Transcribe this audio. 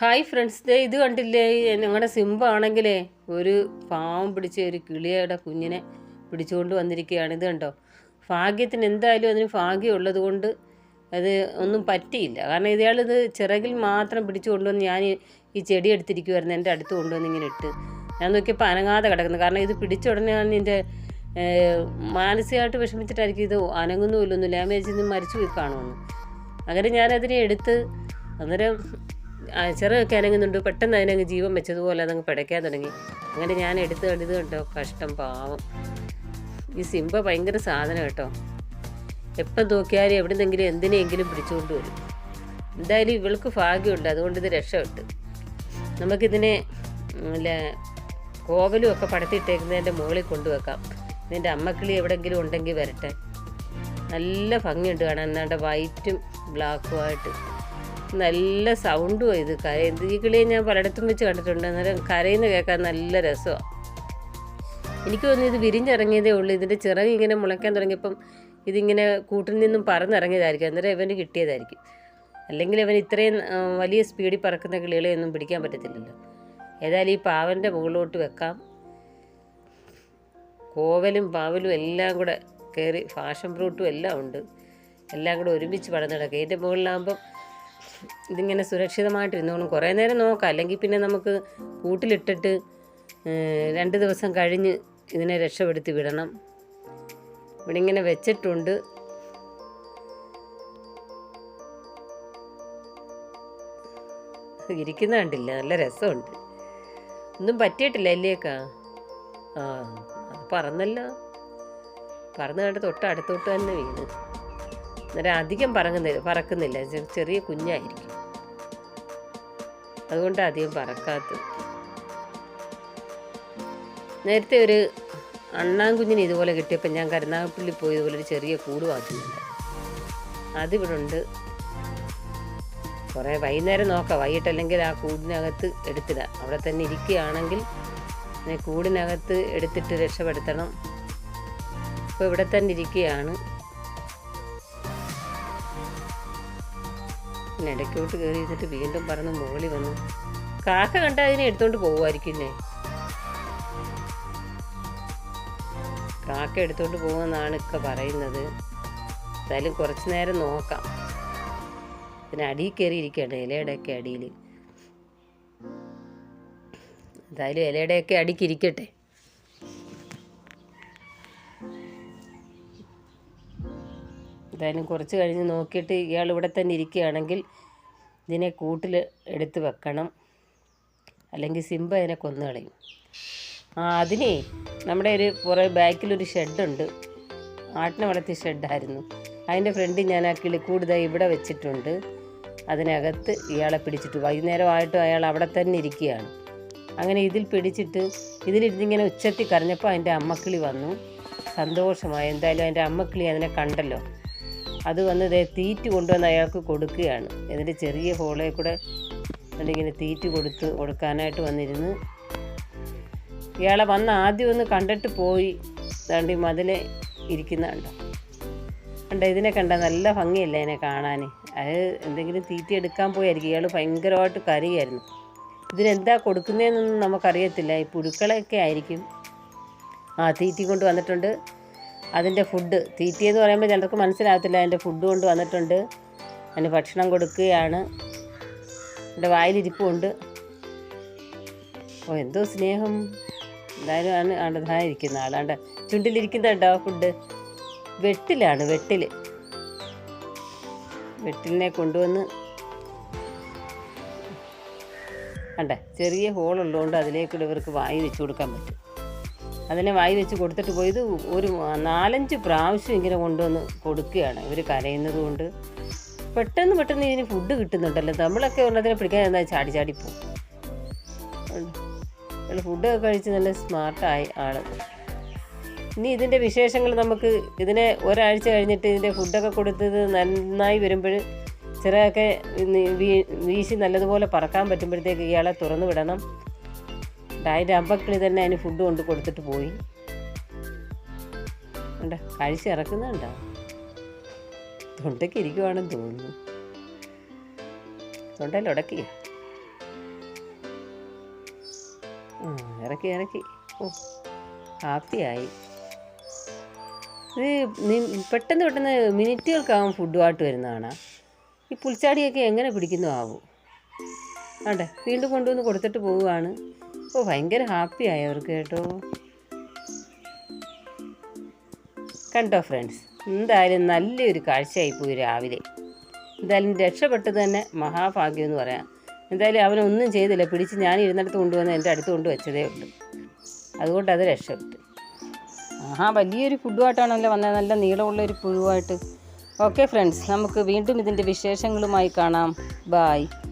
Hi friends ദേ ഇത് കണ്ടില്ലേ? ഞങ്ങളുടെ സിംബാണെങ്കിലേ ഒരു പാവം പിടിച്ച ഒരു കിളിയുടെ കുഞ്ഞിനെ പിടിച്ചുകൊണ്ട് വന്നിരിക്കുകയാണ്. ഇത് കണ്ടോ? ഭാഗ്യത്തിന് എന്തായാലും അതിന് ഭാഗ്യം ഉള്ളത് കൊണ്ട് അത് ഒന്നും പറ്റിയില്ല. കാരണം ഇയാളിത് ചിറകിൽ മാത്രം പിടിച്ചു കൊണ്ടുവന്ന് ഞാൻ ഈ- ചെടി എടുത്തിരിക്കുമായിരുന്നു എന്റെ അടുത്ത് കൊണ്ടുവന്ന് ഇങ്ങനെ ഇട്ട്. ഞാൻ നോക്കിയപ്പോൾ അനങ്ങാതെ കിടക്കുന്നു. കാരണം ഇത് പിടിച്ച ഉടനെ ഞാൻ എന്റെ മാനസികമായിട്ട് വിഷമിച്ചിട്ടായിരിക്കും ഇത് അനങ്ങുന്നുമില്ലൊന്നുമില്ല. ഞാൻ വിചാരിച്ചു മരിച്ചു പോയി കാണുമെന്ന്. അങ്ങനെ ഞാനതിനെ എടുത്ത് അന്നേരം ചിറകൊക്കെ അനങ്ങുന്നുണ്ട് പെട്ടെന്ന് അതിനങ്ങ് ജീവൻ വെച്ചതുപോലെ അതങ്ങ് പിടയ്ക്കാൻ തുടങ്ങി. അങ്ങനെ ഞാൻ എടുത്ത് കണ്ടത് കേട്ടോ കഷ്ടം പാവം. ഈ സിംബ ഭയങ്കര സാധനം കേട്ടോ. എപ്പം നോക്കിയാലും എവിടുന്നെങ്കിലും എന്തിനെങ്കിലും പിടിച്ചുകൊണ്ട് വരും. എന്തായാലും ഇവൾക്ക് ഭാഗ്യമുണ്ട്. അതുകൊണ്ട് ഇത് രക്ഷപ്പെട്ട്. നമുക്കിതിനെ കോവലും ഒക്കെ പടത്തിയിട്ടേക്കുന്നതിന്റെ മുകളിൽ കൊണ്ടുവെക്കാം. ഇതിന്റെ അമ്മക്കിളി എവിടെയെങ്കിലും ഉണ്ടെങ്കിൽ വരട്ടെ. നല്ല ഭംഗിയുണ്ട് കാണാൻ. എന്നാണ്ട് വൈറ്റും ബ്ലാക്കും ആയിട്ട്. നല്ല സൗണ്ടും ഇത്. കര ഈ ഞാൻ പലയിടത്തും വെച്ച് കണ്ടിട്ടുണ്ട്. അന്നേരം കരയുന്ന കേൾക്കാൻ നല്ല രസമാണ് എനിക്ക് തോന്നുന്നു ഇത് വിരിഞ്ഞിറങ്ങിയതേ ഉള്ളൂ. ഇതിന്റെ ചിറക് ഇങ്ങനെ മുളയ്ക്കാൻ തുടങ്ങിയപ്പം ഇതിങ്ങനെ കൂട്ടിൽ നിന്നും പറന്നിറങ്ങിയതായിരിക്കും. അന്നേരം ഇവന് കിട്ടിയതായിരിക്കും. അല്ലെങ്കിൽ ഇവൻ ഇത്രയും വലിയ സ്പീഡിൽ പറക്കുന്ന കിളികളെ ഒന്നും പിടിക്കാൻ പറ്റത്തില്ലല്ലോ. ഏതായാലും ഈ പാവന്റെ മുകളിലോട്ട് വെക്കാം. കോവലും പാവലും എല്ലാം കൂടെ കയറി ഫാഷൻ ഫ്രൂട്ടും എല്ലാം ഉണ്ട്. എല്ലാം കൂടെ ഒരുമിച്ച് പടന്ന് ഇതിന്റെ മുകളിലാകുമ്പം ഇതിങ്ങനെ സുരക്ഷിതമായിട്ട് ഇരുന്നോളും കുറേ നേരം നോക്കാം. അല്ലെങ്കിൽ പിന്നെ നമുക്ക് കൂട്ടിലിട്ടിട്ട് രണ്ട് ദിവസം കഴിഞ്ഞ് ഇതിനെ രക്ഷപ്പെടുത്തി വിടണം. ഇവിടെ ഇങ്ങനെ വെച്ചിട്ടുണ്ട്. ഇരിക്കുന്ന കണ്ടില്ല. നല്ല രസമുണ്ട്. ഒന്നും പറ്റിയിട്ടില്ല അല്ലേക്കാ? ആ പറന്നല്ലോ. പറന്ന് കണ്ട് തൊട്ട് അടുത്തോട്ട് തന്നെ വീണ്. അന്നേരം അധികം പറങ്ങുന്നില്ല പറക്കുന്നില്ല. ചെറിയ കുഞ്ഞായിരിക്കും. അതുകൊണ്ട് അധികം പറക്കാത്തത്. നേരത്തെ ഒരു അണ്ണാൻ അണ്ണാൻകുഞ്ഞിന് ഇതുപോലെ കിട്ടിയപ്പോൾ ഞാൻ കരുനാഗപ്പള്ളി പോയി ഇതുപോലെ ഒരു ചെറിയ കൂട് വാങ്ങുന്നുണ്ട് അതിവിടെ ഉണ്ട് കുറേ വൈകുന്നേരം നോക്കാം. വൈകിട്ടല്ലെങ്കിൽ ആ കൂടിനകത്ത് എടുത്തിട. അവിടെ തന്നെ ഇരിക്കുകയാണെങ്കിൽ കൂടിനകത്ത് എടുത്തിട്ട് രക്ഷപ്പെടുത്തണം. ഇപ്പോൾ ഇവിടെ തന്നെ ഇരിക്കുകയാണ്. ഇടയ്ക്കോട്ട് കയറി ഇരുന്നിട്ട് വീണ്ടും പറന്ന് മുകളിൽ വന്നു കാക്ക കണ്ട അതിനെ എടുത്തോണ്ട് പോകുമായിരിക്കുന്നേ കാക്ക എടുത്തോണ്ട് പോകുമെന്നാണ് ഇക്ക പറയുന്നത്. എന്തായാലും കുറച്ച് നേരം നോക്കാം. പിന്നെ അടിയിൽ കയറി ഇരിക്കുകയാണ് ഇലയുടെയൊക്കെ അടിയിൽ. എന്തായാലും ഇലയുടെയൊക്കെ അടിക്ക് എന്തായാലും കുറച്ച് കഴിഞ്ഞ് നോക്കിയിട്ട് ഇയാൾ ഇവിടെ തന്നെ ഇരിക്കുകയാണെങ്കിൽ ഇതിനെ കൂട്ടിൽ എടുത്ത് വെക്കണം. അല്ലെങ്കിൽ സിംബ അതിനെ കൊന്നു കളയും. ആ അതിനെ നമ്മുടെ ഒരു പുറ ബാക്കിലൊരു ഷെഡുണ്ട്. ആട്ടിനെ വളർത്തിയ ഷെഡായിരുന്നു. അതിന്റെ ഫ്രണ്ടിൽ ഞാൻ ആ കിളി ദാ ഇവിടെ വെച്ചിട്ടുണ്ട്. അതിനകത്ത് ഇയാളെ പിടിച്ചിട്ട് വൈകുന്നേരമായിട്ടും അയാൾ അവിടെ തന്നെ ഇരിക്കുകയാണ്. അങ്ങനെ ഇതിൽ പിടിച്ചിട്ട് ഇതിലിരുന്നിങ്ങനെ ഉച്ചത്തി കരഞ്ഞപ്പോൾ അതിന്റെ അമ്മക്കിളി വന്നു. സന്തോഷമായി. എന്തായാലും അതിന്റെ അമ്മക്കിളി അതിനെ കണ്ടല്ലോ. അത് വന്ന് ദേ തീറ്റ് കൊണ്ടുവന്ന് അയാൾക്ക് കൊടുക്കുകയാണ്. എന്നിട്ട് ചെറിയ ഹോളിൽ കൂടെ എന്നിങ്ങനെ തീറ്റ് കൊടുത്ത് കൊടുക്കാനായിട്ട് വന്നിരുന്ന്. ഇയാളെ വന്ന് ആദ്യം ഒന്ന് കണ്ടിട്ട് പോയി. ദാണ്ടി മതിലെ ഇരിക്കുന്നുണ്ടോ? കണ്ട ഇതിനെ കണ്ട? നല്ല ഭംഗിയല്ല ഇതിനെ കാണാൻ? അത് എന്തെങ്കിലും തീറ്റി എടുക്കാൻ പോയായിരിക്കും. ഇയാൾ ഭയങ്കരമായിട്ട് കരയായിരുന്നു. ഇതിനെന്താ കൊടുക്കുന്നതെന്നൊന്നും നമുക്കറിയത്തില്ല. ഈ പുഴുക്കളൊക്കെ ആയിരിക്കും. ആ തീറ്റി കൊണ്ട് വന്നിട്ടുണ്ട്. അതിന്റെ ഫുഡ് തീറ്റിയെന്ന് പറയുമ്പോൾ ചിലർക്ക് മനസ്സിലാകത്തില്ല. അതിന്റെ ഫുഡ് കൊണ്ട് വന്നിട്ടുണ്ട്. അതിന് ഭക്ഷണം കൊടുക്കുകയാണ്. എന്റെ വായിലിരിപ്പുണ്ട്. ഓ എന്തോ സ്നേഹം. എന്തായാലും ആണ് ആണ്ടതായിരിക്കുന്ന ആളാണ്ട് ചുണ്ടിലിരിക്കുന്നുണ്ടോ ഫുഡ് വെട്ടിലാണ് വെട്ടിൽ വെട്ടിലിനെ കൊണ്ടുവന്ന് കണ്ടേ ചെറിയ ഹോളുള്ളതുകൊണ്ട് അതിലേക്കൂടെ ഇവർക്ക് വായി വെച്ച് കൊടുക്കാൻ പറ്റും. അതിനെ വായി വെച്ച് കൊടുത്തിട്ട് പോയത് ഒരു നാലഞ്ച് പ്രാവശ്യം ഇങ്ങനെ കൊണ്ടുവന്ന് കൊടുക്കുകയാണ്. ഇവർ കരയുന്നത് കൊണ്ട്. പെട്ടെന്ന് പെട്ടെന്ന് ഇതിന് ഫുഡ് കിട്ടുന്നുണ്ടല്ലോ. നമ്മളൊക്കെ ഉള്ളതിനെ പിടിക്കാൻ എന്താ ചാടി ചാടി പോകും. ഫുഡൊക്കെ കഴിച്ച് നല്ല സ്മാർട്ടായി ആണ് ഇനി ഇതിന്റെ വിശേഷങ്ങൾ നമുക്ക് ഇതിനെ ഒരാഴ്ച കഴിഞ്ഞിട്ട് ഇതിന്റെ ഫുഡൊക്കെ കൊടുത്തത് നന്നായി വരുമ്പോൾ ചിറകൊക്കെ വീശി നല്ലതുപോലെ പറക്കാൻ പറ്റുമ്പോഴത്തേക്ക് ഇയാളെ തുറന്നു വിടണം. അതിന്റെ അമ്പക്കിളി തന്നെ അതിന് ഫുഡ് കൊണ്ട് കൊടുത്തിട്ട് പോയി. ഉണ്ട് കഴിച്ച് ഇറക്കുന്നുണ്ടോ? തൊണ്ടയ്ക്ക് ഇരിക്കുവാണെന്ന് തോന്നുന്നു. തൊണ്ടയിൽ ഉടക്കി ഇറക്കി ഇറക്കി. ഓ ഹാപ്പിയായി. പെട്ടെന്ന് പെട്ടെന്ന് മിനിറ്റുകൾക്കാവും ഫുഡുമായിട്ട് വരുന്നതാണ് ഈ പുൽച്ചാടിയൊക്കെ എങ്ങനെ പിടിക്കുന്നു ആവും? ആണ്ടെ വീണ്ടും കൊണ്ടുവന്ന് കൊടുത്തിട്ട് പോവുകയാണ്. ഓ ഭയങ്കര ഹാപ്പി അവർക്ക് കേട്ടോ. കണ്ടോ ഫ്രണ്ട്സ് എന്തായാലും നല്ലൊരു കാഴ്ചയായിപ്പോയി രാവിലെ. എന്തായാലും രക്ഷപ്പെട്ടത് തന്നെ മഹാഭാഗ്യം എന്ന് പറയാം. എന്തായാലും അവനൊന്നും ചെയ്തില്ല. പിടിച്ച് ഞാൻ ഇരുന്നിടത്ത് കൊണ്ടുവന്ന് എന്റെ അടുത്ത് കൊണ്ട് വെച്ചതേ ഉള്ളൂ. അതുകൊണ്ട് അത് രക്ഷപ്പെട്ടു. ആഹാ വലിയൊരു ഫുഡുമായിട്ടാണല്ലോ വന്നത്. നല്ല നീളമുള്ള ഒരു പുഴുവായിട്ട്. ഓക്കെ ഫ്രണ്ട്സ് നമുക്ക് വീണ്ടും ഇതിന്റെ വിശേഷങ്ങളുമായി കാണാം. ബായ്